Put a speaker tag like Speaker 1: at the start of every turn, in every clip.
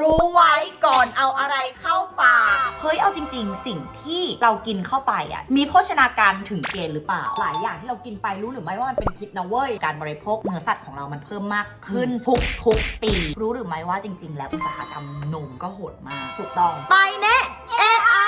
Speaker 1: รู้ไว้ก่อนเอาอะไรเข้าปากเฮ้ยเอาจริง ๆ สิ่งที่เรากินเข้าไปอะมีโภชนาการถึงเกณฑ์หรือเปล่า
Speaker 2: หลายอย่างที่เรากินไปรู้หรือไม่ว่ามันเป็นพิษนะเว้ย
Speaker 1: การบริโภคเนื้อสัตว์ของเรามันเพิ่มมากขึ้นทุกทุกๆปี รู้หรือไม่ว่าจริง ๆ แล้วอุตสาหกรรมนมก็โหดมาก
Speaker 2: ถูกต้อง
Speaker 1: ไปเนะเอะอะ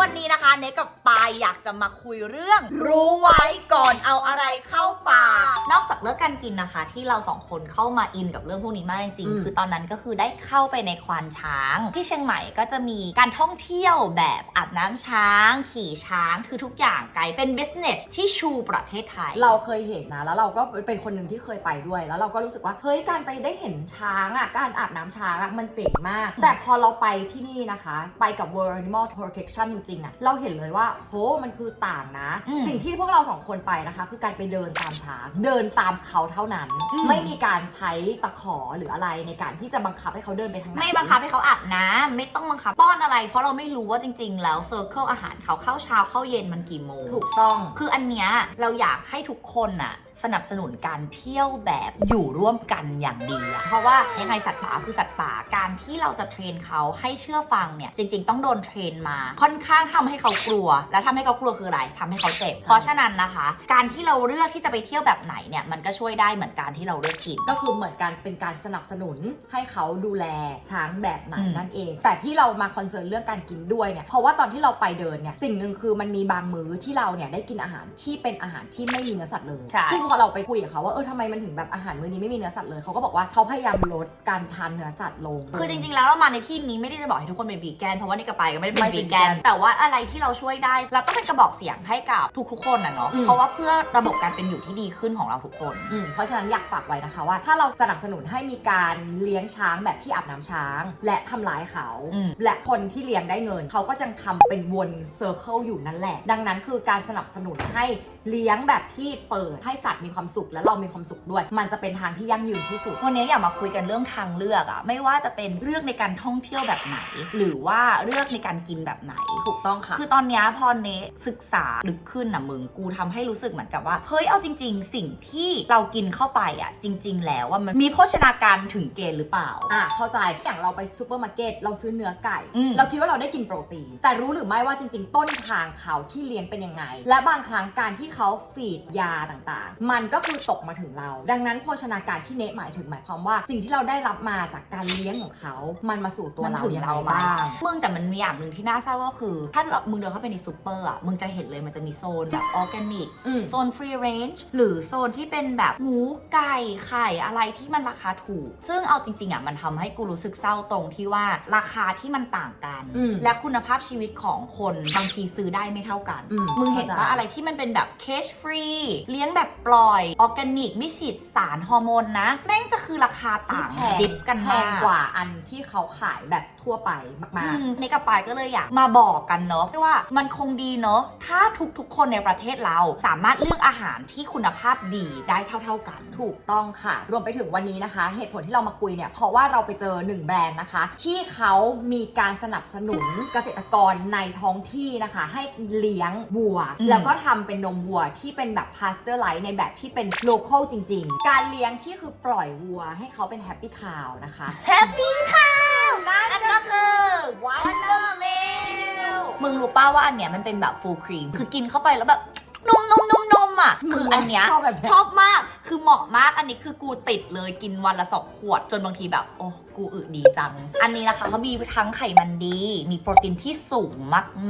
Speaker 1: วันนี้นะคะ เนกกับปายอยากจะมาคุยเรื่อง รู้ไว้ก่อนเอาอะไรเข้าปากนอกจากเรื่องการกินนะคะ ที่เราสองคนเข้ามาอินกับเรื่องพวกนี้มากจริง
Speaker 2: อืม
Speaker 1: ๆคือตอนนั้นก็คือได้เข้าไปในควานช้าง ที่เชียงใหม่ก็จะมีการท่องเที่ยวแบบอาบน้ำช้าง ขี่ช้างคือทุกอย่างกลายเป็น business ที่ชูประเทศไทย
Speaker 2: เราเคยเห็นนะแล้วเราก็เป็นคนหนึ่งที่เคยไปด้วย แล้วเราก็รู้สึกว่าเฮ้ยการไปได้เห็นช้างอะการอาบน้ำช้างอะมันเจ๋งมาก แต่พอเราไปที่นี่นะคะ ไปกับ World Animal Protection จริงๆอะเราเห็นเลยว่าโหมันคือต่างนะ
Speaker 1: อืม
Speaker 2: สิ่งที่พวกเราสองคนไปนะคะ คือการไปเดินตามช้างเดินตามเขาเท่านั้น
Speaker 1: อืม
Speaker 2: ไม่มีการใช้ตะขอหรืออะไรในการที่จะบังคับให้เขาเดินไปทางไหน
Speaker 1: ไม่บังคับให้เขาอาบน้ำไม่ต้องบังคับป้อนอะไร เพราะเราไม่รู้ว่าจริง ๆ แล้วเซอร์เคิลอาหารเขาเข้าเช้าเข้าเย็นมันกี่โมง
Speaker 2: ถูกต้อง
Speaker 1: คืออันเนี้ยเราอยากให้ทุกคนน่ะ สนับสนุนการเที่ยวแบบอยู่ร่วมกันอย่างดีอะเพราะว่ายังไงสัตว์ป่าคือสัตว์ป่าการที่เราจะเทรนเขาให้เชื่อฟังเนี่ยจริง ๆ ต้องโดนเทรนมาค่อนข้างทำให้เขากลัว แล้วทำให้เขากลัวคืออะไรทำให้เขาเจ็บเพราะฉะนั้นนะคะ การที่เราเลือกที่จะไปเที่ยวแบบไหนเนี่ยมันก็ช่วยได้เหมือนการที่เราเลือกกิน
Speaker 2: ก็คือเหมือนกันเป็นการสนับสนุนให้เขาดูแลช้างแบบไหน
Speaker 1: อืม
Speaker 2: นั่นเอง แต่ที่เรามาคอนเซิร์นเรื่องการกินด้วยเนี่ยเพราะว่าตอนที่เราไปเดินเนี่ยสิ่งหนึ่งคือมันมีบางมื้อที่เราเนี่ยได้กินอาหารที่เป็นอาหารที่ไม่มีเนื้อสัตว์เลย
Speaker 1: ใช่
Speaker 2: ซึ่งพอเราไปคุยกับเขาว่าเออทำไมมันถึงแบบอาหารมื้อนี้ไม่มีเนื้อสัตว์เลยเขาก็บอกว่าเขาพยายามลดการทานเนื้อสัตว์ลง
Speaker 1: คือจริงๆ แล้วเรามาในที่นี้ไม่ได้จะบอกให้ทุกคนเป็นวีแกนเพราะว่านี่กระไปก็ไม่ได้เป็
Speaker 2: ไม่
Speaker 1: น
Speaker 2: เป็
Speaker 1: วี
Speaker 2: น
Speaker 1: แกน
Speaker 2: vegan
Speaker 1: แต่ว่าอะไรที่เราช่วยได้ เราต้องเป็นกระบอกเสียงให้กับทุกๆคนนะเนาะ
Speaker 2: อืม
Speaker 1: เพราะว่าเพื่อระบบการเป็นอยู่ที่ดีขึ้นของเราทุกคน
Speaker 2: อืมเพราะฉะนั้นอยากฝากไว้นะคะว่า ถ้าเราสนับสนุนให้มีการเลี้ยงช้างแบบที่อาบน้ำช้าง และทำร้ายเขา
Speaker 1: อืม
Speaker 2: และคนที่เลี้ยงได้เงิน เขาก็จะทำเป็นวนเซอร์เคิลอยู่นั่นแหละ ดังนั้นคือการสนับสนุนให้ เลี้ยงแบบที่เปิดให้สัตว์มีความสุขและเรามีความสุขด้วย มันจะเป็นทางที่ยั่งยืนที่สุด
Speaker 1: วันนี้อยากมาคุยกันเรื่องทางเลือกอะไม่ว่าจะเป็นเลือกในการท่องเที่ยวแบบไหน หรือว่าเลือกในการกินแบบไหน
Speaker 2: ถูกต้องค่ะ
Speaker 1: คือตอนเนี้ยพอเนศึกษาลึกขึ้นนะมึงกูทำให้รู้สึกเหมือนกับว่า เฮ้ย เอาจริง ๆ สิ่งที่เรากินเข้าไปอะจริง ๆ แล้วว่ามันมีโภชนาการถึงเกณฑ์หรือเปล่า
Speaker 2: อะเข้าใจ อย่างเราไปซูเปอร์มาร์เก็ตเราซื้อเนื้อไก่
Speaker 1: อืม
Speaker 2: เราคิดว่าเราได้กินโปรตีน แต่รู้หรือไม่ว่าจริง ๆ ต้นทางเขาที่เลี้ยงเป็นยังไง และบางครั้งการที่เขาฟีดยาต่างๆ มันก็คือตกมาถึงเรา ดังนั้นโภชนาการที่เนทหมายถึงหมายความว่า สิ่งที่เราได้รับมาจากการเลี้ยงของเขา มันมาสู่ตัว
Speaker 1: มัน
Speaker 2: เรา
Speaker 1: ถึง
Speaker 2: ยังไง
Speaker 1: เราไหม
Speaker 2: บ้าง
Speaker 1: มึงแต่มันมีอย่างหนึ่งที่น่าเศร้าก็คือ ถ้าเรามึงเดินเข้าไปในซูเปอร์อะ มึงจะเห็นเลยมันจะมีโซนแบบออร์แกนิก
Speaker 2: อืม
Speaker 1: โซนฟรีเรนจ์หรือโซนที่เป็นแบบหมูไก่ไข่อะไรที่มันราคาถูก ซึ่งเอาจริงๆอะมันทำให้กูรู้สึกเศร้าตรงที่ว่าราคาที่มันต่างกัน
Speaker 2: อืม
Speaker 1: และคุณภาพชีวิตของคนบางทีซื้อได้ไม่เท่ากัน
Speaker 2: อืม
Speaker 1: มึงเห็น
Speaker 2: เข้าใจ
Speaker 1: ว่าอะไรที่มันเป็นแบบเคชฟรี เลี้ยงแบบปล่อย ออร์แกนิก ไม่ฉีดสารฮอร์โมนนะ แม่งจะคือราคา
Speaker 2: ที่
Speaker 1: ต่าง
Speaker 2: แพง
Speaker 1: ดิบกัน
Speaker 2: แพ
Speaker 1: มางก
Speaker 2: กว่าอันที่เขาขายแบบทั่วไปมาก
Speaker 1: อืมในกระปายก็เลยอยากมาบอกกันเนาะว่ามันคงดีเนาะถ้าทุกๆคนในประเทศเราสามารถเลือกอาหารที่คุณภาพดีได้เท่า ๆกัน
Speaker 2: ๆ ถูกต้องค่ะ รวมไปถึงวันนี้นะคะ เหตุผลที่เรามาคุยเนี่ย เพราะว่าเราไปเจอหนึ่งแบรนด์นะคะ ที่เขามีการสนับสนุนเกษตรกรในท้องที่นะคะ ให้เลี้ยงวัว
Speaker 1: อืม
Speaker 2: แล้วก็ทำเป็นนมวัวที่เป็นแบบพาสเจอร์ไลท์ในแบบที่เป็นโลเคอลจริง ๆ การเลี้ยงที่คือปล่อยวัวให้เขาเป็นแฮปปี้คาวนะคะ
Speaker 1: แฮปปี้ค่ะนั่นก็คือ Wonder Milk มึงรู้ป่าว่าอันเนี้ยมันเป็นแบบฟูลครีม คือกินเข้าไปแล้วแบบนมนมนมนมอะ
Speaker 2: มึง
Speaker 1: คืออันเนี้ย
Speaker 2: ชอบแบบเนี้ย
Speaker 1: ชอบมากคือเหมาะมากอันนี้คือกูติดเลยกินวันละสองขวด จนบางทีแบบ โอ้กูอึดีจัง อันนี้นะคะเขามีทั้งไขมันดี มีโปรตีนที่สูง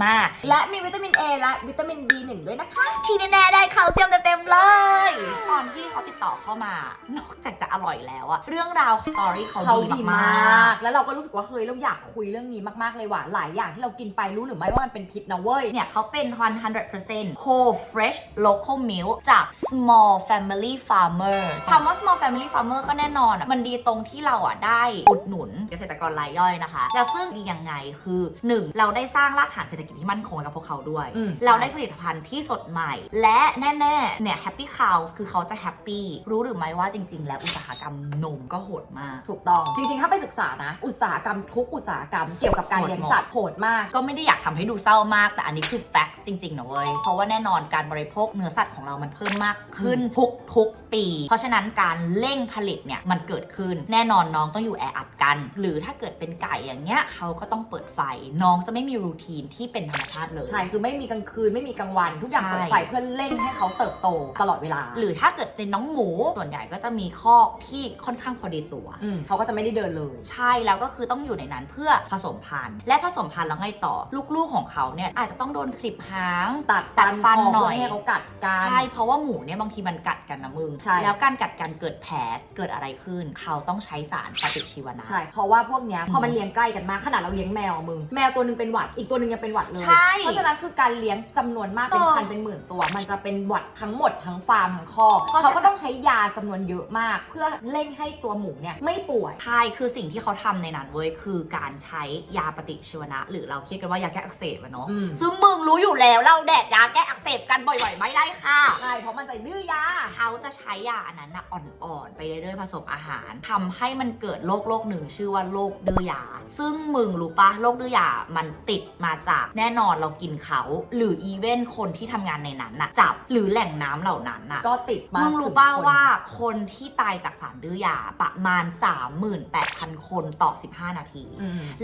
Speaker 1: มาก
Speaker 2: และมีวิตามิน A และวิตามิน B1 ด้วยนะคะ
Speaker 1: ๆที่แน่ๆได้แคลเซียมเต็มๆเลยตอนที่เขาติดต่อเข้ามา นอกจากจะอร่อยแล้วอะเรื่องราวสตอรี่เขา
Speaker 2: เขา
Speaker 1: ดี
Speaker 2: ดี
Speaker 1: มามา
Speaker 2: กกแล้วเราก็รู้สึกว่าเฮ้ยเราอยากคุยเรื่องนี้มากๆเลยว่ะ หลายอย่างที่เรากินไปรู้หรือไม่ว่ามันเป็นพิษนะเว้ย
Speaker 1: เนี่ยเขาเป็น 100% whole fresh local milk จาก small family farmer คำว่า small family farmer ก็แน่นอนอะมันดีตรงที่เราอะได้อุดหนุนเกษตรกรรายย่อยนะคะ แล้วซึ่งดียังไงคือ 1. เราได้สร้างรากฐานเศรษฐกิจที่มั่นคงให้กับพวกเขาด้วย
Speaker 2: อืม
Speaker 1: เราได้ผลิตภัณฑ์ที่สดใหม่ และแน่ๆเนี่ย happy cows คือเขาจะแฮปปี้รู้หรือไม่ว่าจริง ๆ แล้วอุตสาหกรรมนมก็โหดมาก
Speaker 2: ถูกต้อง จริงๆ ถ้าไปศึกษานะ อุตสาหกรรมทุกอุตสาหกรรมเกี่ยวกับการ
Speaker 1: โหด
Speaker 2: เลี้ยง
Speaker 1: หมด
Speaker 2: สัตว์โหดมาก
Speaker 1: ก็ไม่ได้อยากทำให้ดูเศร้ามาก แต่อันนี้คือ fact จริง ๆ นะเว้ย เพราะว่าแน่นอนการบริโภคเนื้อสัตว์ของเรามันเพิ่มมากขึ้นทุกทุกๆปี เพราะฉะนั้นการเร่งผลิตเนี่ยมันเกิดขึ้นแน่นอนน้องต้องอยู่แออัดกัน หรือถ้าเกิดเป็นไก่อย่างเงี้ยเขาก็ต้องเปิดไฟน้องจะไม่มีรูทีนที่เป็นธรรมชาติเลย
Speaker 2: ใช่ คือไม่มีกลางคืนไม่มีกลางวัน ทุกอย่าง
Speaker 1: ใช่
Speaker 2: เปิดไฟเพื่อเร่งให้เขาเติบโตตลอดเวลา
Speaker 1: หรือถ้าเกิดเป็นน้องหมูส่วนใหญ่ก็จะมีคอกที่ค่อนข้างพอดีตัว
Speaker 2: อืมเขาก็จะไม่ได้เดินเลย
Speaker 1: ใช่แล้วก็คือต้องอยู่ในนั้นเพื่อผสมพันธุ์ และผสมพันธุ์แล้วไงต่อ ลูกๆของเขาเนี่ยอาจจะต้องโดนคลิปหาง
Speaker 2: ตัด
Speaker 1: ตัดฟัน
Speaker 2: ออก
Speaker 1: หน่อย
Speaker 2: เพื่ให้เขากัดกัน
Speaker 1: ใช่เพราะว่าหมูเนี่ยบางทีมันกัดกันนะมึง
Speaker 2: ใช่
Speaker 1: แล้วการกัดกันเกิดแผลเกิดอะไรขึ้น เขาต้องใช้สารปฏิชีวนะ
Speaker 2: ใช่ เพราะว่าพวกเนี้ยพอมันเลี้ยงใกล้กันมากขนาดเราเลี้ยงแมวอะมึง แมวตัวหนึงเป็นหวัด อีกตัวหนึงยังเป็นหวัดเลย
Speaker 1: ใช่
Speaker 2: เพราะฉะนั้นคือการเลี้ยงจำนวนมากเป็น
Speaker 1: เออ
Speaker 2: พันเป็นหมื่นตัว มันจะเป็นหวัดทั้งหมดทั้งฟาร์มทั้งคอก
Speaker 1: เพราะฉะนั้น
Speaker 2: เขาก็ต้องใช้ยาจำนวนเยอะมาก เพื่อเร่งให้ตัวหมูเนี่ยไม่ป่วย
Speaker 1: ใช่คือสิ่งที่เขาทำในนั้นเว้ยคือการใช้ยาปฏิชีวนะ หรือเราคิดกันว่ายาแก้อักเสบอะเนาะ
Speaker 2: อืม
Speaker 1: ซึ่งมึงรู้อยู่แล้วเราแดกยาแก้อักเสบกันบ่อยๆ ไม่ได้ค่ะ
Speaker 2: ใช่เพราะมันจะดื้อยา
Speaker 1: เขาจะใช้ยาอันนั้นนะอ่อนๆ ไปเรื่อยๆผสมอาหารทำให้มันเกิดโรคโรคหนึ่งชื่อว่าโรคดื้อยา ซึ่งมึงรู้ปะโรคดื้อยามันติดมาจากแน่นอนเรากินเขาหรืออีเวนคนที่ทำงานในนั้นน่ะจับหรือแหล่งน้ำเหล่านั้นน่ะ
Speaker 2: ก็ติดมา
Speaker 1: มึ
Speaker 2: มึ
Speaker 1: งรู้ป่าว่าคนที่ตายจากสารดื้อยาประมาณ 38,000 คนต่อ 15 นาที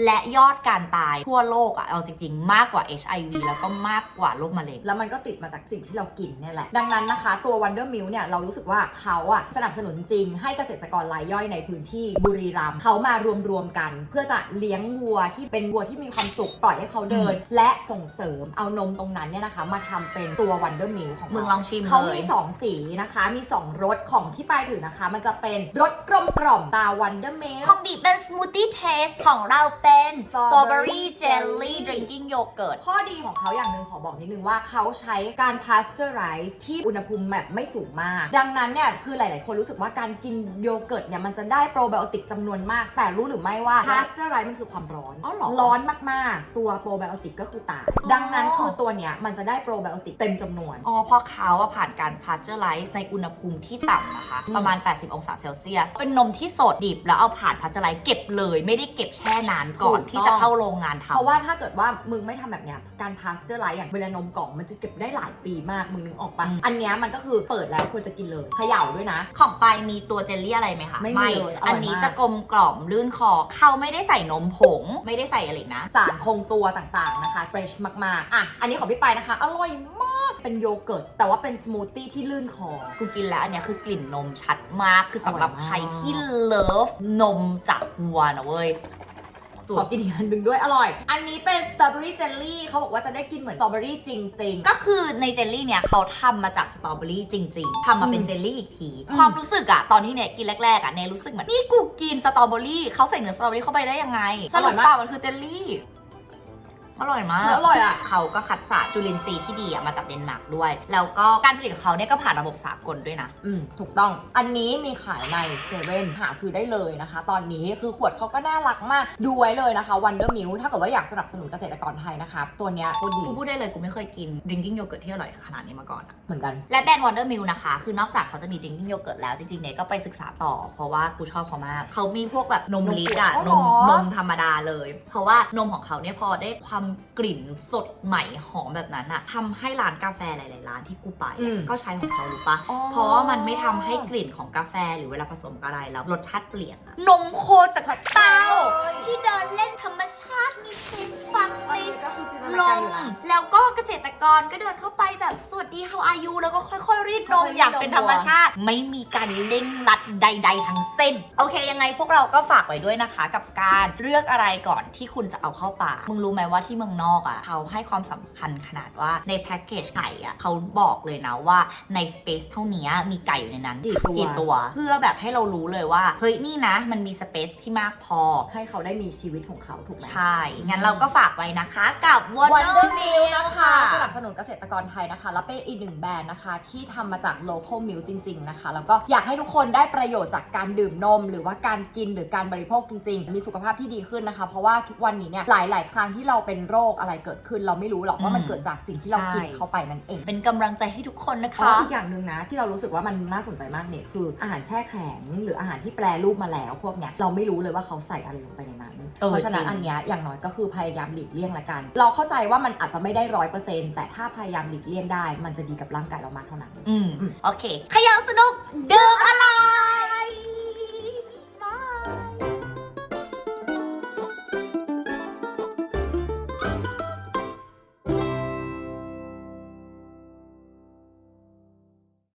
Speaker 1: และยอดการตายทั่วโลกอะเอาจริงๆ มากกว่า HIV แล้วก็มากกว่าโรคมะเร็ง
Speaker 2: แล้วมันก็ติดมาจากสิ่งที่เรากินเนี่ยแหละดังนั้นนะคะ ตัว Wonder Milk เนี่ยเรารู้สึกว่าเขาอะสนับสนุนจริงให้เกษตรกรรายย่อยในพื้นที่บุรีรัมย์เขามารวมๆกัน เพื่อจะเลี้ยงวัวที่เป็นวัวที่มีความสุขปล่อยให้เขาเดิน และส่งเสริมเอานมตรงนั้นเนี่ยนะคะ มาทำเป็นตัว Wonder Milk ของ
Speaker 1: มึง
Speaker 2: เรา
Speaker 1: ลองชิม
Speaker 2: เขา
Speaker 1: เลย
Speaker 2: มี2สีนะคะมี 2 รสของที่ปลายถือนะคะ มันจะเป็นรสกลมกล่อมตา Wonder Milk
Speaker 1: ของบีเป็นสมูทตี้เทสของเราเป็นสตรอเบอ
Speaker 2: Strawberry
Speaker 1: รี่เจลลี่
Speaker 2: Jelly
Speaker 1: ดริงกิ้งโยเกิร์ต
Speaker 2: ข้อดีของเขาอย่างหนึ่งขอบอกนิดนึงว่าเขาใช้การ pasteurize ที่อุณหภูมิแบบไม่สูงมาก ดังนั้นเนี่ยคือหลาย ๆ คนรู้สึกว่าการกินโยเกิร์ตเนี่ยมันจะได้โปรไบโอติกจำนวนมาก แต่รู้หรือไม่ว่า pasteurize มันคือความร้อน
Speaker 1: อ๋อเหรอ
Speaker 2: ร้อนมาก ๆ ตัวโปรไบโอติกก็คือตาย
Speaker 1: อ๋อ
Speaker 2: ดังนั้นคือตัวเนี้ยมันจะได้โปรไบโอติกเต็มจำนวน
Speaker 1: อ๋อเพราะเขาอะผ่านการพาสเจอร์ไลซ์ในอุณหภูมิที่ต่ำนะคะ
Speaker 2: อืม
Speaker 1: ประมาณ 80 องศาเซลเซียส เป็นนมที่สดดิบแล้วเอาผ่านพาสเจอร์ไลซ์เก็บเลย ไม่ได้เก็บแช่นานก่อนที่จะเข้าโรงงานทำ
Speaker 2: เพราะว่าถ้าเกิดว่ามึงไม่ทำแบบเนี้ยการ pasteurize อย่างเวลานมกล่องมันจะเก็บได้หลายปีมากมึงนึกออกปะ
Speaker 1: อืม
Speaker 2: อันเนี้ยมันก็คือเปิดแล้วควรจะกินเลยเขย่าด้วยนะ
Speaker 1: ของปายมีตัวเจลลี่อะไรไหมคะ
Speaker 2: ไม่มีเลยอร่อยมาก
Speaker 1: อันนี้จะกลมกล่อมลื่นคอเขาไม่ได้ใส่นมผง ไม่ได้ใส่อะไรนะ
Speaker 2: สารคงตัวต่างๆนะคะ เฟรชมากๆ อะ อันนี้ของพี่ไปายนะคะ อร่อยมาก เป็นโยเกิร์ต แต่ว่าเป็นสมูทตี้ที่ลื่นคอ
Speaker 1: กูกินแล้วอันเนี้ยคือกลิ่นนมชัดมาก คือสำหรับ
Speaker 2: อร่อยมาก
Speaker 1: ใครที่เลิฟนมจากวัวนะเว้ย
Speaker 2: ขอกินอีกอันหนึ่งด้วยอร่อย อันนี้เป็นสตรอเบอรี่เจลลี่เขาบอกว่าจะได้กินเหมือนสตรอเบอรี่จริง
Speaker 1: ก็คือในเจลลี่เนี่ยเขาทำมาจากสตรอเบอรี่จริง ๆทำมาเป็น
Speaker 2: อืม
Speaker 1: เจลลี่อีกที
Speaker 2: อืม
Speaker 1: ความรู้สึกอะตอนที่เนี่ยกินแรกๆอะเนยรู้สึกเหมือนนี่กูกินสตรอเบอรี่เขาใส่เนื้อสตรอเบอรี่เข้าไปได้ยังไงสรุปเปล่ามันคือเจลลี่ อร่อยมาก
Speaker 2: ๆอร่อยอะ
Speaker 1: เขาก็คัดสารจุลินทรีย์ที่ดีอะมาจากเดนมาร์กด้วย แล้วก็การผลิตของเขาเนี่ยก็ผ่านระบบสากลด้วยนะ
Speaker 2: อืมถูกต้อง อันนี้มีขายในเซเว่นหาซื้อได้เลยนะคะ ตอนนี้คือขวดเขาก็น่ารักมาก ดูไว้เลยนะคะ Wonder Milk ถ้าเกิดว่าอยากสนับสนุนเกษตรกรไทยนะคะ ตัวเนี้ยโคตรดี
Speaker 1: กูพูดได้เลยกูไม่เคยกิน drinking yogurt ที่อร่อยขนาดนี้มาก่อนอะ
Speaker 2: เหมือนกัน
Speaker 1: และแบรนด์ Wonder Milk นะคะ คือนอกจากเขาจะมี drinking yogurt แล้วจริงๆเนี่ยก็ไปศึกษาต่อ เพราะว่ากูชอบเขามาก เขามีพวกแบบนมลิตรอะ
Speaker 2: น
Speaker 1: น
Speaker 2: ม
Speaker 1: ม
Speaker 2: เหรอ
Speaker 1: นมธรรมดาเลย เพราะว่านมของเขาเนี่ยพอได้ความกลิ่นสดใหม่หอมแบบนั้นอะทำให้ร้านกาแฟหลาย ๆ ร้านที่กูไปอะ
Speaker 2: อืม
Speaker 1: ก็ใช้ของเขารู้ปะ
Speaker 2: อ๋อ
Speaker 1: เพราะว่ามันไม่ทำให้กลิ่นของกาแฟหรือเวลาผสมกับอะไรแล้วรสชาติเปลี่ยนอะนมโคจากเต้าที่เดินเล่นธรรมชาติมีเพลงฟัง
Speaker 2: อัน
Speaker 1: ใน
Speaker 2: นี้ก็คือจินต
Speaker 1: ล
Speaker 2: นาการ
Speaker 1: ม
Speaker 2: อยู่นะ
Speaker 1: แล้วก็เกษตรกรก็เดินเข้าไปแบบสวัสดี how are you แล้วก็ค่อยๆ รีดนม
Speaker 2: ค่อยๆรีดนม
Speaker 1: อย่างเป็นธรรมชาติ ไม่มีการเร่งรัดใด ๆ ทั้งสิ้น โอเค ยังไงพวกเราก็ฝากไว้ด้วยนะคะ กับการเลือกอะไรก่อนที่คุณจะเอาเข้าปากมึงรู้ไหมว่าที่เมืองนอกอะ่ะเขาให้ความสำคัญขนาดว่าในแพ็กเกจไก่อะ่ะเขาบอกเลยนะว่าในสเปซเท่านี้มีไก่อยู่ในนั้น
Speaker 2: กี่ตัว
Speaker 1: วเพื่อแบบให้เรารู้เลยว่า เฮ้ยนี่นะ มันมีสเปซที่มากพอ
Speaker 2: ให้เขาได้มีชีวิตของเขาถูกไหม
Speaker 1: ใช่ งั้นเราก็ฝากไว้นะคะ กับ Wonder
Speaker 2: Wonder
Speaker 1: Milk
Speaker 2: Milk นะคะ
Speaker 1: ค่ะ
Speaker 2: สนับสนุนเกษตรกรไทยนะคะ แล้วเป็นอีกหนึ่งแบรนด์นะคะ ที่ทำมาจาก local milk จริง ๆ นะคะ แล้วก็อยากให้ทุกคนได้ประโยชน์จากการดื่มนม หรือว่าการกินหรือการบริโภคจริง ๆ มีสุขภาพที่ดีขึ้นนะคะ เพราะว่าทุกวันนี้เนี่ยหลาย ๆ ครั้งที่เราเป็นโรคอะไรเกิดขึ้น เราไม่รู้หรอกว่ามัน
Speaker 1: อืม
Speaker 2: เกิดจากสิ่งที่เรา
Speaker 1: ใช่
Speaker 2: กินเข้าไปนั่นเอง
Speaker 1: เป็นกำลังใจให้ทุกคนนะ
Speaker 2: อ๋อ
Speaker 1: คะ
Speaker 2: อีกอย่างหนึ่งนะ ที่เรารู้สึกว่ามันน่าสนใจมากเนี่ยคืออาหารแช่แข็งหรืออาหารที่แปรรูปมาแล้ว พวกเนี้ยเราไม่รู้เลยว่าเขาใส่อะไรลงไปในนั้น
Speaker 1: เออ
Speaker 2: เพราะฉะนั้น
Speaker 1: จริง
Speaker 2: อันเนี้ยอย่างน้อยก็คือพยายามหลีกเลี่ยงละกัน เราเข้าใจว่ามันอาจจะไม่ได้ร้อยเปอร์เซ็นต์แต่ถ้าพยายามหลีกเลี่ยงได้ มันจะดีกับร่างกายเรามากเท่านั้น
Speaker 1: อืม
Speaker 2: อืม
Speaker 1: โอเคขยันสนุกดื่มอร่อย